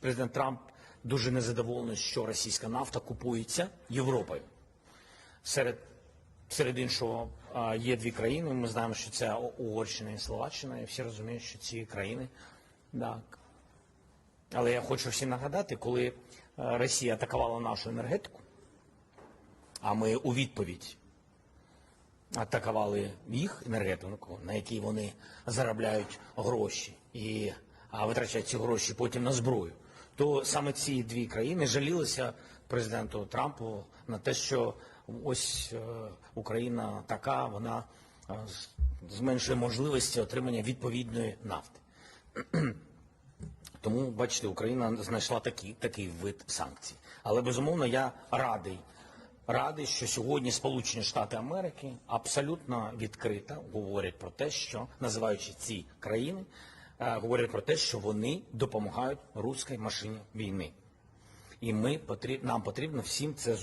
Президент Трамп дуже незадоволений, що російська нафта купується Європою. Серед, серед іншого є дві країни. Ми знаємо, що це Угорщина і Словаччина, і всі розуміють, що ці країни. Так. Але я хочу всім нагадати, коли е, Росія атакувала нашу енергетику, а ми у відповідь атакували їх енергетику, на якій вони заробляють гроші і витрачають ці гроші потім на зброю, то саме ці дві країни жалілися президенту Трампу на те, що ось е, Україна така, вона е, зменшує можливості отримання відповідної нафти. Тому, бачите, Україна знайшла такий, такий вид санкцій. Але безумовно я радий. Радий, що сьогодні Сполучені Штати Америки абсолютно відкрито говорять про те, що називаючи ці країни, говорять про те, що вони допомагають руській машині війни. І ми нам потрібно всім це